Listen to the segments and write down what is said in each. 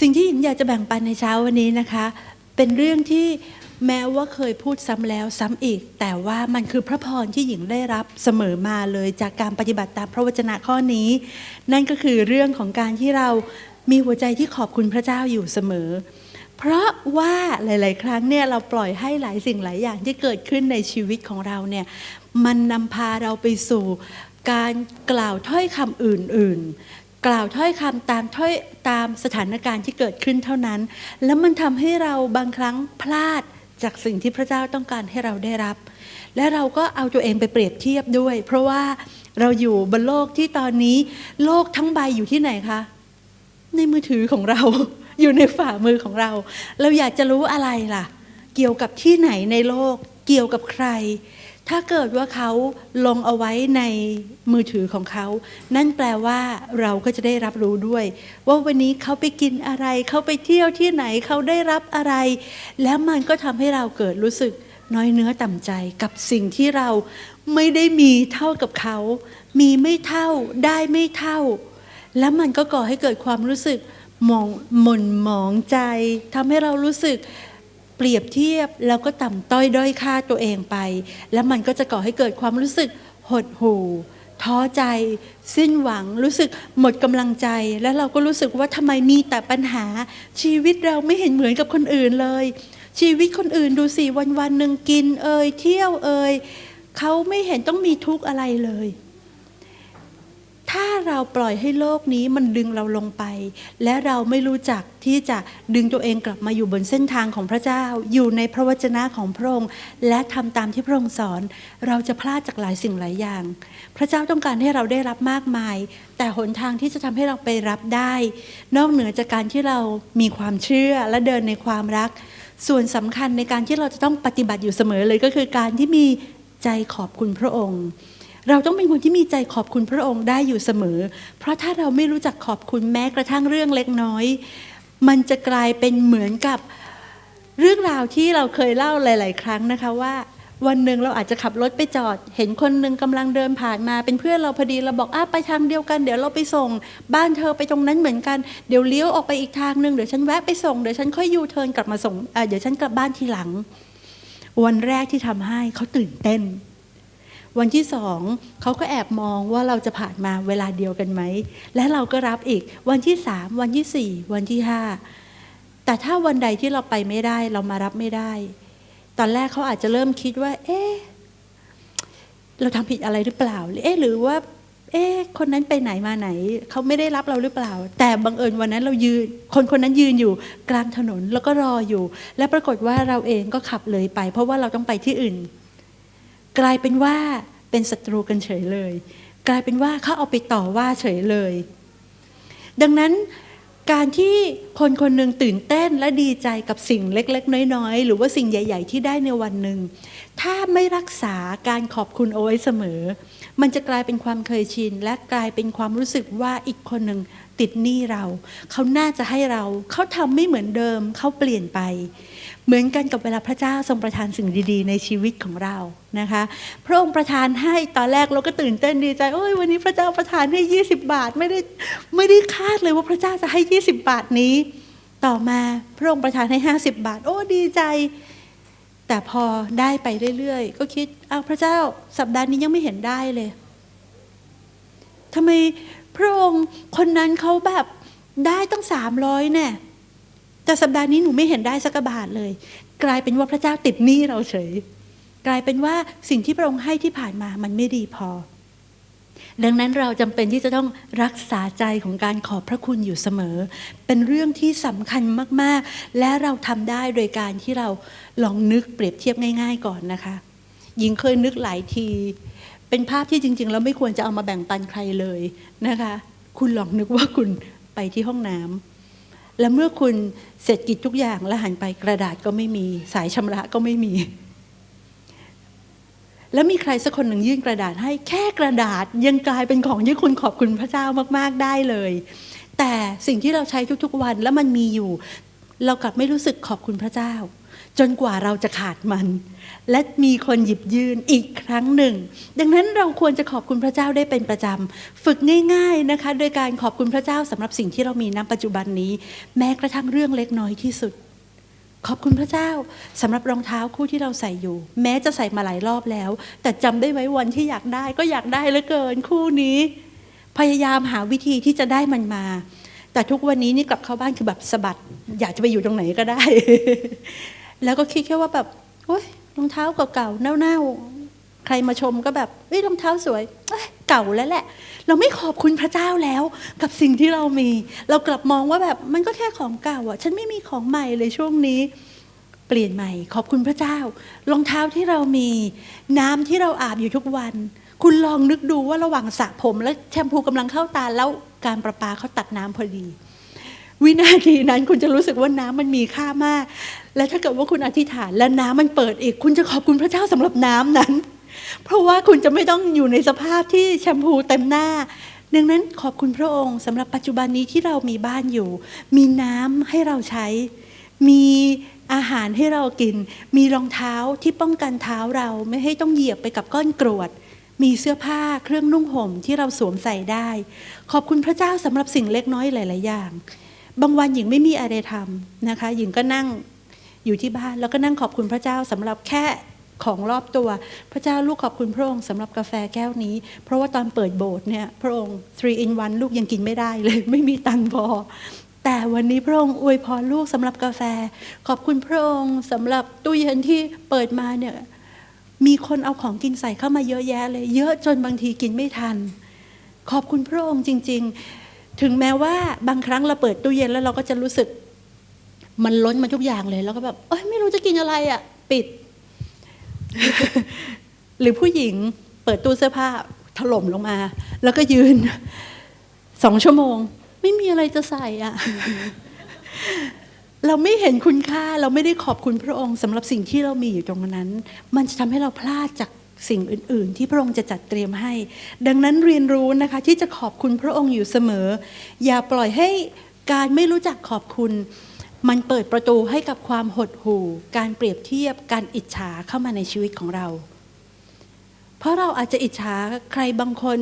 สิ่งที่หญิงอยากจะแบ่งปันในเช้าวันนี้นะคะ เป็นเรื่องที่แม้ว่าเคยพูดซ้ำแล้วซ้ำอีก แต่ว่ามันคือพระพรที่หญิงได้รับเสมอมาเลยจากการปฏิบัติตามพระวจนะข้อนี้ นั่นก็คือเรื่องของการที่เรามีหัวใจที่ขอบคุณพระเจ้าอยู่เสมอ เพราะว่าหลาย ๆ ครั้งเนี่ยเราปล่อยให้หลายสิ่งหลายอย่างที่เกิดขึ้นในชีวิตของเราเนี่ยมันนำพาเราไปสู่การกล่าวถ้อยคำอื่น ๆ กล่าวถ้อยคำตามถ้อยตามสถานการณ์ที่เกิดขึ้นเท่านั้น แล้วมันทำให้เราบางครั้งพลาดจากสิ่งที่พระเจ้าต้องการให้เราได้รับ และเราก็เอาตัวเองไปเปรียบเทียบด้วย เพราะว่าเราอยู่บนโลกที่ตอนนี้โลกทั้งใบอยู่ที่ไหนคะ ในมือถือของเรา อยู่ในฝ่ามือของเรา เราอยากจะรู้อะไรล่ะ เกี่ยวกับที่ไหนในโลก เกี่ยวกับใคร ถ้าเกิดว่าเขาลงเอาไว้ในมือถือของเขา นั่นแปลว่าเราก็จะได้รับรู้ด้วย ว่าวันนี้เขาไปกินอะไร เขาไปเที่ยวที่ไหนเขาได้รับอะไร แล้วมันก็ทำให้เราเกิดรู้สึกน้อยเนื้อต่ำใจกับสิ่งที่เราไม่ได้มีเท่ากับเขา มีไม่เท่าได้ไม่เท่า แล้วมันก็ก่อให้เกิดความรู้สึกหมองหม่นหมองใจทำให้เรารู้สึก เปรียบเทียบแล้วก็ต่ำต้อยด้อยค่าตัวเองไป แล้วมันก็จะก่อให้เกิดความรู้สึกหดหู่ท้อใจ สิ้นหวังรู้สึกหมดกำลังใจ แล้วเราก็รู้สึกว่าทำไมมีแต่ปัญหา ชีวิตเราไม่เห็นเหมือนกับคนอื่นเลย ชีวิตคนอื่นดูสิวันวันหนึ่งกินเอ่ยเที่ยวเอ่ยเขาไม่เห็นต้องมีทุกข์อะไรเลย ถ้าเราปล่อยให้โลกนี้มันดึงเราลงไป และเราไม่รู้จักที่จะดึงตัวเองกลับมาอยู่บนเส้นทางของพระเจ้า อยู่ในพระวจนะของพระองค์ และทำตามที่พระองค์สอน เราจะพลาดจากหลายสิ่งหลายอย่าง พระเจ้าต้องการให้เราได้รับมากมาย แต่หนทางที่จะทำให้เราไปรับได้ นอกเหนือจากการที่เรามีความเชื่อและเดินในความรัก ส่วนสำคัญในการที่เราจะต้องปฏิบัติอยู่เสมอเลยก็คือการที่มีใจขอบคุณพระองค์ เราต้องเป็นคนที่มีใจขอบคุณพระองค์ได้อยู่เสมอ เพราะถ้าเราไม่รู้จักขอบคุณแม้กระทั่งเรื่องเล็กน้อย มันจะกลายเป็นเหมือนกับเรื่องราวที่เราเคยเล่าหลาย ๆ ครั้งนะคะว่าวันหนึ่งเราอาจจะขับรถไปจอด เห็นคนหนึ่งกำลังเดินผ่านมา เป็นเพื่อนเราพอดีเราบอกอ้าไปทางเดียวกัน เดี๋ยวเราไปส่ง บ้านเธอไปตรงนั้นเหมือนกันเดี๋ยวเลี้ยวออกไปอีกทางหนึ่งเดี๋ยวฉันแวะไปส่งเดี๋ยวฉันค่อยยูเทิร์นกลับมาส่งเอ่อเดี๋ยวฉันกลับบ้านทีหลัง วันแรกที่ทำให้เขาตื่นเต้น วันที่สองเขาก็แอบมองว่าเราจะผ่านมาเวลาเดียวกันไหม และเราก็รับอีก วันที่สามวันที่สี่วันที่ห้าแต่ถ้าวันใดที่เราไปไม่ได้เรามารับไม่ได้ ตอนแรกเขาอาจจะเริ่มคิดว่า เอ๊ะเราทำผิดอะไรหรือเปล่า เอ๊ะหรือว่า เอ๊ะคนนั้นไปไหนมาไหน เขาไม่ได้รับเราหรือเปล่า แต่บังเอิญวันนั้นเรายืน คนคนนั้นยืนอยู่กลางถนนแล้วก็รออยู่ และปรากฏว่าเราเองก็ขับเลยไป เพราะว่าเราต้องไปที่อื่น กลายเป็นว่าเป็นศัตรูกันเฉยเลย กลายเป็นว่าเขาเอาไปต่อว่าเฉยเลย ดังนั้นการที่คนคนหนึ่งตื่นเต้นและดีใจกับสิ่งเล็ก ๆ น้อย ๆ หรือว่าสิ่งใหญ่ ๆ ที่ได้ในวันหนึ่ง ถ้าไม่รักษาการขอบคุณเอาไว้เสมอ มันจะกลายเป็นความเคยชิน และกลายเป็นความรู้สึกว่าอีกคนหนึ่งติดหนี้เรา เขาน่าจะให้เรา เขาทำไม่เหมือนเดิม เขาเปลี่ยนไป เหมือนกันกับเวลาพระเจ้าทรงประทานสิ่งดีๆ ในชีวิตของเรานะคะ พระองค์ประทานให้ตอนแรกเราก็ตื่นเต้นดีใจโอ้ยวันนี้พระเจ้าประทานให้ 20 บาทไม่ได้ไม่ได้คาดเลยว่าพระเจ้าจะให้ 20 บาทนี้ ต่อมาพระองค์ประทานให้ 50 บาท โอ้ดีใจ แต่พอได้ไปเรื่อยๆ ก็คิดอ้าวพระเจ้าสัปดาห์นี้ยังไม่เห็นได้เลยทำไมพระองค์คนนั้นเขาแบบได้ตั้งสามร้อยเนี่ย แต่สัปดาห์นี้หนูไม่เห็นได้สักบาทเลย กลายเป็นว่าพระเจ้าติดหนี้เราเฉย กลายเป็นว่าสิ่งที่พระองค์ให้ที่ผ่านมามันไม่ดีพอ ดังนั้นเราจำเป็นที่จะต้องรักษาใจของการขอบพระคุณอยู่เสมอ เป็นเรื่องที่สำคัญมากๆ และเราทำได้โดยการที่เราลองนึกเปรียบเทียบง่าย ๆ ก่อนนะคะหญิงเคยนึกหลายที เป็นภาพที่จริง ๆ แล้วไม่ควรจะเอามาแบ่งปันใครเลยนะคะ คุณลองนึกว่าคุณไปที่ห้องน้ำ และเมื่อคุณเสร็จกิจทุกอย่างแล้วหันไปกระดาษก็ไม่มี สายชำระก็ไม่มี แล้วมีใครสักคนหนึ่งยื่นกระดาษให้แค่กระดาษยังกลายเป็นของที่คุณขอบคุณพระเจ้ามาก ๆได้เลย แต่สิ่งที่เราใช้ทุกๆวันแล้วมันมีอยู่ เรากลับไม่รู้สึกขอบคุณพระเจ้า จนกว่าเราจะขาดมัน และมีคนหยิบยืนอีกครั้งหนึ่ง ดังนั้นเราควรจะขอบคุณพระเจ้าได้เป็นประจำฝึกง่าย ๆนะคะ โดยการขอบคุณพระเจ้าสำหรับสิ่งที่เรามีณปัจจุบันนี้ แม้กระทั่งเรื่องเล็กน้อยที่สุดขอบคุณพระเจ้าสำหรับรองเท้าคู่ที่เราใส่อยู่ แม้จะใส่มาหลายรอบแล้ว แต่จำได้ไหมวันที่อยากได้ก็อยากได้เหลือเกินคู่นี้ พยายามหาวิธีที่จะได้มันมา แต่ทุกวันนี้นี่กลับเข้าบ้านคือแบบสะบัด อยากจะไปอยู่ตรงไหนก็ได้ แล้วก็คิดแค่ว่าแบบโอ๊ยรองเท้าเก่าๆเน่าๆใครมาชมก็แบบเอ้ยรองเท้าสวยเก่าแล้วแหละ เราไม่ขอบคุณพระเจ้าแล้ว กับสิ่งที่เรามี เรากลับมองว่าแบบมันก็แค่ของเก่าอะ ฉันไม่มีของใหม่เลยช่วงนี้เปลี่ยนใหม่ ขอบคุณพระเจ้ารองเท้าที่เรามี น้ำที่เราอาบอยู่ทุกวัน คุณลองนึกดูว่าระหว่างสระผมและแชมพูกำลังเข้าตาแล้ว การประปาเขาตัดน้ำพอดี วินาทีนั้นคุณจะรู้สึกว่าน้ำมันมีค่ามาก และถ้าเกิดว่าคุณอธิษฐานและน้ำมันเปิดอีก คุณจะขอบคุณพระเจ้าสำหรับน้ำนั้น เพราะว่าคุณจะไม่ต้องอยู่ในสภาพที่แชมพูเต็มหน้าดังนั้นขอบคุณพระองค์สำหรับปัจจุบันนี้ที่เรามีบ้านอยู่ มีน้ำให้เราใช้ มีอาหารให้เรากิน มีรองเท้าที่ป้องกันเท้าเราไม่ให้ต้องเหยียบไปกับก้อนกรวด มีเสื้อผ้าเครื่องนุ่งห่มที่เราสวมใส่ได้ ขอบคุณพระเจ้าสำหรับสิ่งเล็กน้อยหลาย ๆ อย่าง บางวันหญิงไม่มีอะไรทำนะคะ หญิงก็นั่งอยู่ที่บ้านแล้วก็นั่งขอบคุณพระเจ้าสำหรับแค่ของรอบตัว พระเจ้าลูกขอบคุณพระองค์สำหรับกาแฟแก้วนี้ เพราะว่าตอนเปิดโบสถ์เนี่ยพระองค์ three in one ลูกยังกินไม่ได้เลย ไม่มีตังพอ แต่วันนี้พระองค์อวยพรลูกสำหรับกาแฟ ขอบคุณพระองค์สำหรับตู้เย็นที่เปิดมาเนี่ย มีคนเอาของกินใส่เข้ามาเยอะแยะเลย เยอะจนบางทีกินไม่ทัน ขอบคุณพระองค์จริง ๆ ถึงแม้ว่าบางครั้งเราเปิดตู้เย็นแล้วเราก็จะรู้สึก มันล้นมาทุกอย่างเลยแล้วก็แบบเอ้ยไม่รู้จะกินอะไรอะ่ะ ปิด หรือผู้หญิงเปิดตู้เสื้อผ้าถล่มลงมา แล้วก็ยืนสองชั่วโมง ไม่มีอะไรจะใส่อะ่ะ เราไม่เห็นคุณค่าเราไม่ได้ขอบคุณพระองค์สำหรับสิ่งที่เรามีอยู่ตรงนั้น มันจะทำให้เราพลาดจากสิ่งอื่น ๆ ที่พระองค์จะจัดเตรียมให้ ดังนั้นเรียนรู้นะคะที่จะขอบคุณพระองค์อยู่เสมอ อย่าปล่อยให้การไม่รู้จักขอบคุณ มันเปิดประตูให้กับความหดหู่ การเปรียบเทียบการอิจฉาเข้ามาในชีวิตของเรา เพราะเราอาจจะอิจฉาใครบางคน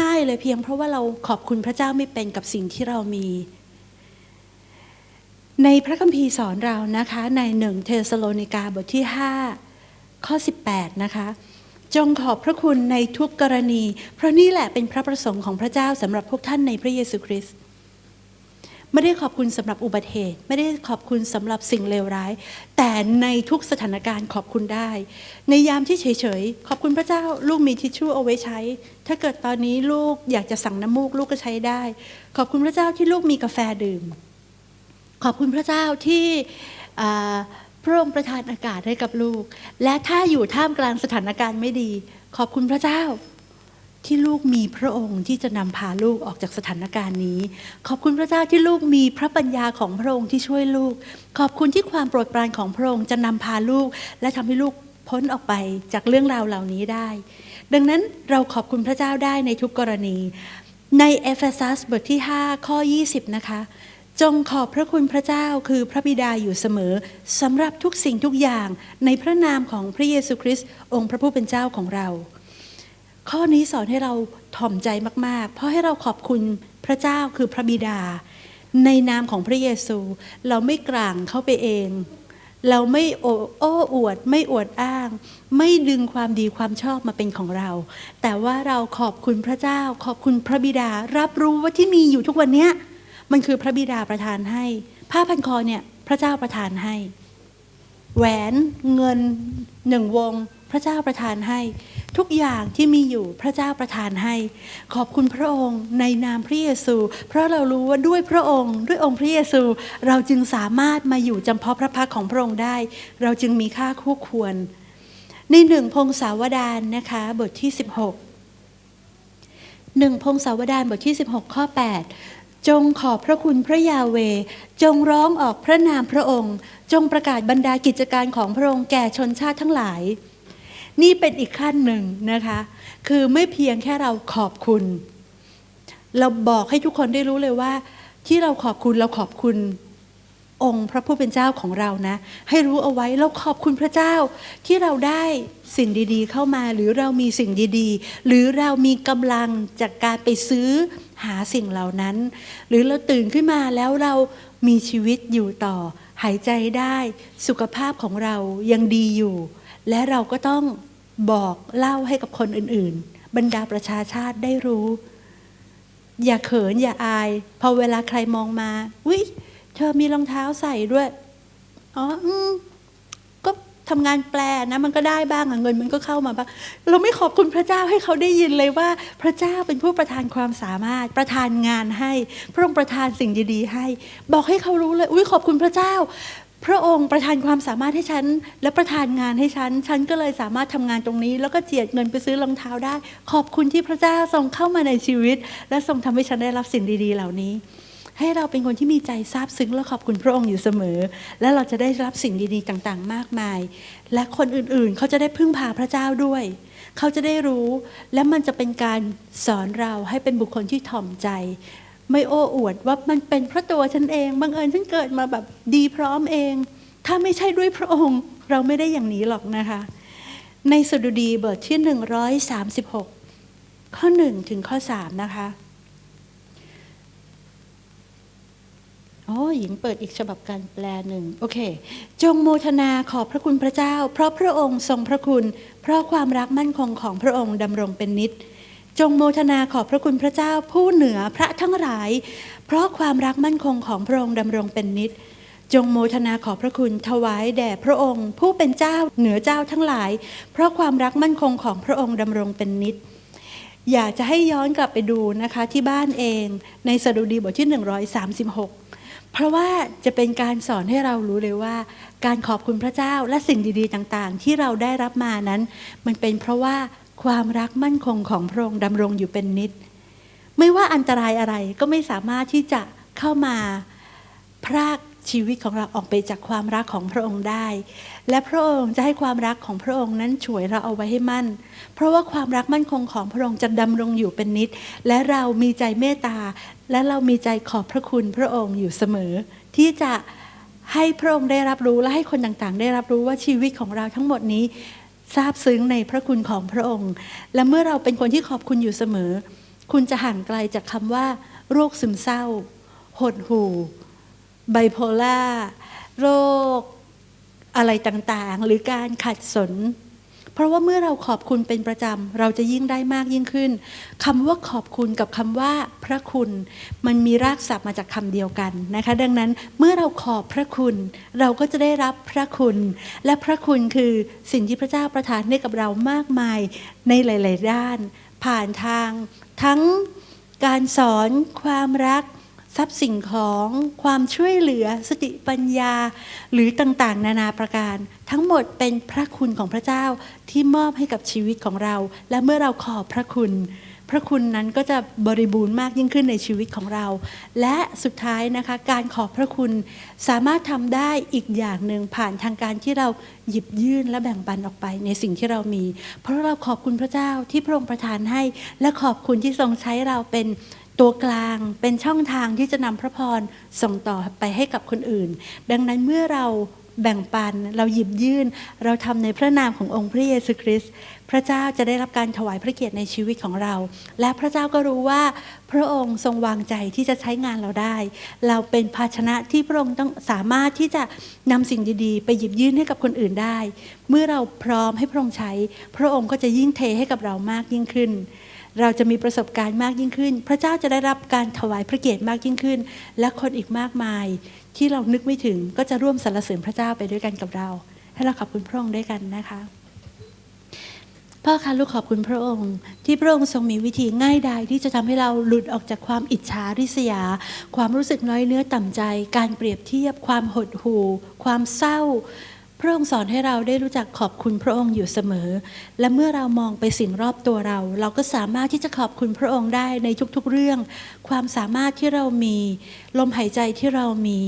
ง่าย ๆ เลยเพียง เพราะว่าเราขอบคุณพระเจ้าไม่เป็นกับสิ่งที่เรามี ในพระคัมภีร์สอนเรานะคะในหนึ่งเทสโลนิกาบทที่ 5 ข้อ 18 นะคะ จงขอบพระคุณในทุกกรณี เพราะนี่แหละเป็นพระประสงค์ของพระเจ้าสำหรับพวกท่านในพระเยซูคริสต์ไม่ได้ขอบคุณสำหรับอุบัติเหตุ ไม่ได้ขอบคุณสำหรับสิ่งเลวร้าย แต่ในทุกสถานการณ์ขอบคุณได้ ในยามที่เฉยๆ ขอบคุณพระเจ้า ลูกมีทิชชู่เอาไว้ใช้ ถ้าเกิดตอนนี้ลูกอยากจะสั่งน้ำมูกลูกก็ใช้ได้ ขอบคุณพระเจ้าที่ลูกมีกาแฟดื่ม ขอบคุณพระเจ้าที่พระองค์ประทานอากาศให้กับลูก และถ้าอยู่ท่ามกลางสถานการณ์ไม่ดี ขอบคุณพระเจ้าที่ลูกมีพระองค์ที่จะนำพาลูกออกจากสถานการณ์นี้ ขอบคุณพระเจ้าที่ลูกมีพระปัญญาของพระองค์ที่ช่วยลูก ขอบคุณที่ความโปรดปรานของพระองค์จะนำพาลูก และทำให้ลูกพ้นออกไปจากเรื่องราวเหล่านี้ได้ ดังนั้นเราขอบคุณพระเจ้าได้ในทุกกรณี ในเอเฟซัสบทที่ 5 ข้อ 20 นะคะ จงขอบพระคุณพระเจ้าคือพระบิดาอยู่เสมอสำหรับทุกสิ่งทุกอย่างในพระนามของพระเยซูคริสต์องค์พระผู้เป็นเจ้าของเรา ข้อนี้สอนให้เราถ่อมใจมาก ๆ เพราะให้เราขอบคุณพระเจ้าคือพระบิดา ในนามของพระเยซู เราไม่กลางเข้าไปเอง เราไม่โอ้โออวด ไม่อวดอ้าง ไม่ดึงความดีความชอบมาเป็นของเรา แต่ว่าเราขอบคุณพระเจ้า ขอบคุณพระบิดา รับรู้ว่าที่มีอยู่ทุกวันเนี้ย มันคือพระบิดาประทานให้ ผ้าพันคอเนี่ยพระเจ้าประทานให้ แหวนเงินหนึ่งวง พระเจ้าประทานให้ ทุกอย่างที่มีอยู่พระเจ้าประทานให้ ขอบคุณพระองค์ในนามพระเยซู เพราะเรารู้ว่าด้วยพระองค์ ด้วยองค์พระเยซู เราจึงสามารถมาอยู่จำเพาะพระพักของพระองค์ได้ เราจึงมีค่าคู่ควร ในหนึ่งพงศาวดารนะคะบทที่ 16หนึ่งพงศาวดารบทที่ 16 ข้อ 8 จงขอบพระคุณพระยาเว จงร้องออกพระนามพระองค์ จงประกาศบรรดากิจการของพระองค์แก่ชนชาติทั้งหลาย นี่เป็นอีกขั้นหนึ่งนะคะ คือไม่เพียงแค่เราขอบคุณ เราบอกให้ทุกคนได้รู้เลยว่า ที่เราขอบคุณเราขอบคุณองค์พระผู้เป็นเจ้าของเรานะ ให้รู้เอาไว้เราขอบคุณพระเจ้า ที่เราได้สิ่งดีๆ เข้ามา หรือเรามีสิ่งดีๆ หรือเรามีกำลังจากการไปซื้อ หาสิ่งเหล่านั้น หรือเราตื่นขึ้นมาแล้วเรามีชีวิตอยู่ต่อ หายใจได้สุขภาพของเรายังดีอยู่ และเราก็ต้องบอกเล่าให้กับคนอื่นๆ บรรดาประชาชาติได้รู้ อย่าเขินอย่าอาย พอเวลาใครมองมาวิเธอมีรองเท้าใส่ด้วย อ๋อ ทำงานแปลนะมันก็ได้บ้างเงินมันก็เข้ามาบ้างเราไม่ขอบคุณพระเจ้าให้เขาได้ยินเลยว่า พระเจ้าเป็นผู้ประทานความสามารถประทานงานให้ พระองค์ประทานสิ่งดีๆให้ บอกให้เขารู้เลยอุ้ยขอบคุณพระเจ้า พระองค์ประทานความสามารถให้ฉัน และประทานงานให้ฉัน ฉันก็เลยสามารถทำงานตรงนี้ แล้วก็เจียดเงินไปซื้อรองเท้าได้ ขอบคุณที่พระเจ้าทรงเข้ามาในชีวิต และทรงทำให้ฉันได้รับสิ่งดี ๆ เหล่านี้ ให้เราเป็นคนที่มีใจซาบซึ้งและขอบคุณพระองค์อยู่เสมอ และเราจะได้รับสิ่งดีๆต่างๆ มากมาย และคนอื่นๆ เขาจะได้พึ่งพาพระเจ้าด้วย เขาจะได้รู้ และมันจะเป็นการสอนเราให้เป็นบุคคลที่ถ่อมใจ ไม่โอ้อวดว่ามันเป็นเพราะตัวฉันเองบังเอิญฉันเกิดมาแบบดีพร้อมเอง ถ้าไม่ใช่ด้วยพระองค์เราไม่ได้อย่างนี้หรอกนะคะ ในสดุดีบทที่ 136 ข้อ 1 ถึงข้อ 3 นะคะ โอ้หญิงเปิดอีกฉบับการแปลหนึ่งโอเค จงโมทนาขอบพระคุณพระเจ้า เพราะพระองค์ทรงพระคุณ เพราะความรักมั่นคงของพระองค์ดำรงเป็นนิจจงโมทนาขอบพระคุณพระเจ้าผู้เหนือพระทั้งหลาย เพราะความรักมั่นคงของพระองค์ดำรงเป็นนิจจงโมทนาขอบพระคุณถวายแด่พระองค์ ผู้เป็นเจ้าเหนือเจ้าทั้งหลาย เพราะความรักมั่นคงของพระองค์ดำรงเป็นนิจอยากจะให้ย้อนกลับไปดูนะคะที่บ้านเองในสดุดีบทที่ 136 เพราะว่าจะเป็นการสอนให้เรารู้เลยว่า การขอบคุณพระเจ้าและสิ่งดีๆต่างๆ ที่เราได้รับมานั้น มันเป็นเพราะว่าความรักมั่นคงของพระองค์ดำรงอยู่เป็นนิจไม่ว่าอันตรายอะไรก็ไม่สามารถที่จะเข้ามาพราก ชีวิตของเราออกไปจากความรักของพระองค์ได้ และพระองค์จะให้ความรักของพระองค์นั้นช่วยเราเอาไว้ให้มั่น เพราะว่าความรักมั่นคงของพระองค์จะดำรงอยู่เป็นนิจและเรามีใจเมตตา และเรามีใจขอบพระคุณพระองค์อยู่เสมอ ที่จะให้พระองค์ได้รับรู้และให้คนต่างๆ ได้รับรู้ว่าชีวิตของเราทั้งหมดนี้ซาบซึ้งในพระคุณของพระองค์ และเมื่อเราเป็นคนที่ขอบคุณอยู่เสมอ คุณจะห่างไกลจากคำว่า โรคซึมเศร้า หดหู่ ไบโพล่าโรคอะไรต่างๆ หรือการขัดสน เพราะว่าเมื่อเราขอบคุณเป็นประจำ เราจะยิ่งได้มากยิ่งขึ้นคำว่าขอบคุณกับคำว่าพระคุณ มันมีรากศัพท์มาจากคำเดียวกันนะคะ ดังนั้นเมื่อเราขอบพระคุณ เราก็จะได้รับพระคุณ และพระคุณคือสิ่งที่พระเจ้าประทานให้กับเรามากมายในหลาย ๆ ด้าน ผ่านทางทั้งการสอนความรัก ทรัพย์สิ่งของความช่วยเหลือสติปัญญา หรือต่างๆ นานาประการ ทั้งหมดเป็นพระคุณของพระเจ้าที่มอบให้กับชีวิตของเรา และเมื่อเราขอบพระคุณ พระคุณนั้นก็จะบริบูรณ์มากยิ่งขึ้นในชีวิตของเรา และสุดท้ายนะคะการขอบพระคุณสามารถทำได้อีกอย่างหนึ่งผ่านทางการที่เราหยิบยื่นและแบ่งปันออกไปในสิ่งที่เรามี เพราะเราขอบคุณพระเจ้าที่พระองค์ประทานให้ และขอบคุณที่ทรงใช้เราเป็น ตัวกลางเป็นช่องทางที่จะนำพระพรส่งต่อไปให้กับคนอื่น ดังนั้นเมื่อเราแบ่งปันเราหยิบยื่น เราทำในพระนามขององค์พระเยซูคริสต์พระเจ้าจะได้รับการถวายพระเกียรติในชีวิตของเรา และพระเจ้าก็รู้ว่าพระองค์ทรงวางใจที่จะใช้งานเราได้ เราเป็นภาชนะที่พระองค์ต้องสามารถที่จะนำสิ่งดีๆ ไปหยิบยื่นให้กับคนอื่นได้ เมื่อเราพร้อมให้พระองค์ใช้ พระองค์ก็จะยิ่งเทให้กับเรามากยิ่งขึ้น เราจะมีประสบการณ์มากยิ่งขึ้น พระเจ้าจะได้รับการถวายพระเกียรติมากยิ่งขึ้น และคนอีกมากมาย ที่เรานึกไม่ถึงก็จะร่วมสรรเสริญพระเจ้าไปด้วยกันกับเรา ให้เราขอบคุณพระองค์ด้วยกันนะคะ พ่อคะลูกขอบคุณพระองค์ ที่พระองค์ทรงมีวิธีง่ายดายที่จะทำให้เราหลุดออกจากความอิจฉาริษยา ความรู้สึกน้อยเนื้อต่ำใจ การเปรียบเทียบ ความหดหู่ ความเศร้า พระองค์สอนให้เราได้รู้จักขอบคุณพระองค์อยู่เสมอ และเมื่อเรามองไปสิ่งรอบตัวเรา เราก็สามารถที่จะขอบคุณพระองค์ได้ในทุกๆเรื่อง ความสามารถที่เรามี ลมหายใจที่เรามี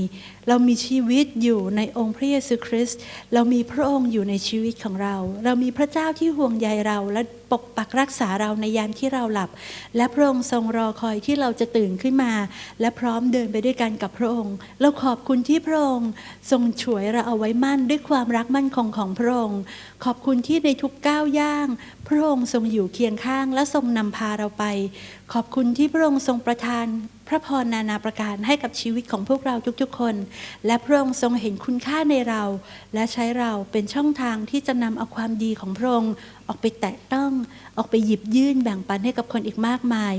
เรามีชีวิตอยู่ในองค์พระเยซูคริสต์ เรามีพระองค์อยู่ในชีวิตของเรา เรามีพระเจ้าที่ห่วงใยเราและ ปกปักรักษาเราในยามที่เราหลับ และพระองค์ทรงรอคอยที่เราจะตื่นขึ้นมา และพร้อมเดินไปด้วยกันกับพระองค์ เราขอบคุณที่พระองค์ทรงช่วยเราเอาไว้มั่นด้วยความรักมั่นคงของพระองค์ ขอบคุณที่ในทุกก้าวย่าง พระองค์ทรงอยู่เคียงข้างและทรงนำพาเราไป ขอบคุณที่พระองค์ทรงประทาน พระพรนานาประการให้กับชีวิตของพวกเราทุกๆคน และพระองค์ทรงเห็นคุณค่าในเรา และใช้เราเป็นช่องทางที่จะนำเอาความดีของพระองค์ออกไปแตะต้องออกไปหยิบยื่นแบ่งปันให้กับคนอีกมากมาย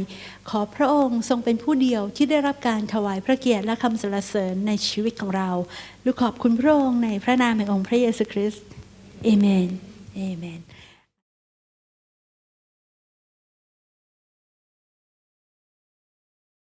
ขอพระองค์ทรงเป็นผู้เดียวที่ได้รับการถวายพระเกียรติและคำสรรเสริญในชีวิตของเราลูกขอบคุณพระองค์ในพระนามแห่งองค์พระเยซูคริสต์เอเมนเอเมน